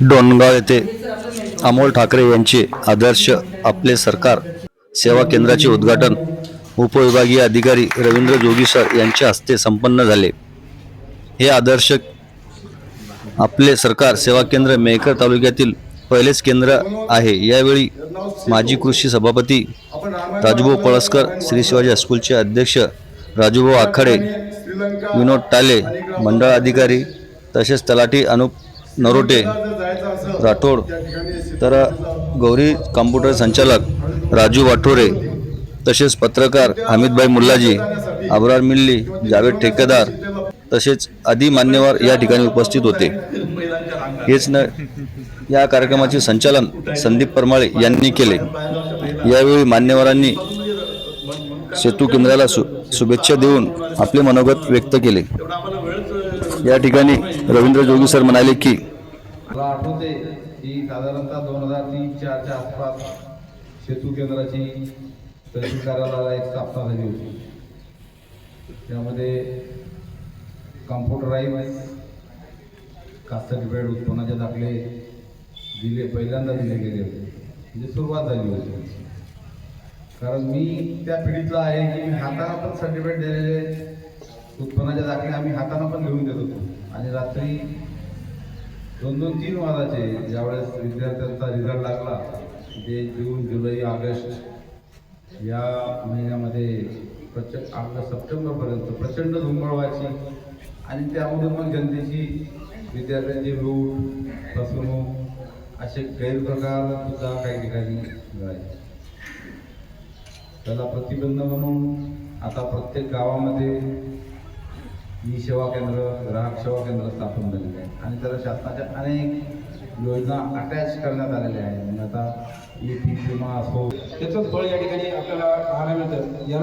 डोणगाव येथे अमोल ठाकरे यांचे आदर्श आपले सरकार सेवा केंद्राचे उद्घाटन उपविभागीय अधिकारी रवींद्र जोगी सर यांच्या हस्ते संपन्न झाले. हे आदर्श आपले सरकार सेवा केंद्र मेहकर तालुक्यातील पहिलेच केंद्र आहे. यावेळी माजी कृषी सभापती राजूभाऊ पळसकर श्री शिवाजी हायस्कूलचे अध्यक्ष राजूभाऊ आखाडे विनोद टाले मंडळ अधिकारी तसेच तलाठी अनुप नरोटे राठोड तर गौरी कॉम्प्युटर संचालक राजू वाठोरे तसेच पत्रकार हमीदभाई मुल्लाजी अब्रार मिल्ली जावेद ठेकेदार तसेच आदी मान्यवर या ठिकाणी उपस्थित होते. हेच न या कार्यक्रमाचे संचालन संदीप परमाळे यांनी केले. यावेळी मान्यवरांनी सेतू केंद्राला शु शुभेच्छा देऊन आपले मनोगत व्यक्त केले. या ठिकाणी रवींद्र जोगी सर म्हणाले की मला आठवते की साधारणतः दोन हजार तीन चारच्या आसपास सेतू केंद्राची तहसील कार्यालयाला एक स्थापना झाली होती. त्यामध्ये कम्प्युटराईज कास्ट सर्टिफिकेट उत्पन्नाचे दाखले दिले पहिल्यांदा दिले गेले होते. म्हणजे सुरुवात झाली होती. कारण मी त्या पिढीतला आहे की मी हाताला पण सर्टिफिकेट दिलेले उत्पन्नाच्या दाखले आम्ही हातानं पण लिहून देत होतो. आणि रात्री दोन दोन तीन वाजाचे ज्यावेळेस विद्यार्थ्यांचा रिझल्ट लागला ते जून जुलै ऑगस्ट या महिन्यामध्ये प्रचंड आपलं सप्टेंबरपर्यंत प्रचंड धुंबळ व्हायची. आणि त्यामध्ये मग जनतेची विद्यार्थ्यांची लूट फसवणूक असे गैरप्रकार सुद्धा काही ठिकाणी घडायचे त्याला प्रतिबंध म्हणून आता प्रत्येक गावामध्ये ई सेवा केंद्र ग्राहक सेवा केंद्र स्थापन झालेले आहे. आणि त्याला शासनाच्या अनेक योजना अटॅच करण्यात आलेल्या आहेत. म्हणजे आता ई पीक विमा असो त्याचंच फळ या ठिकाणी आपल्याला पाहायला मिळतं. या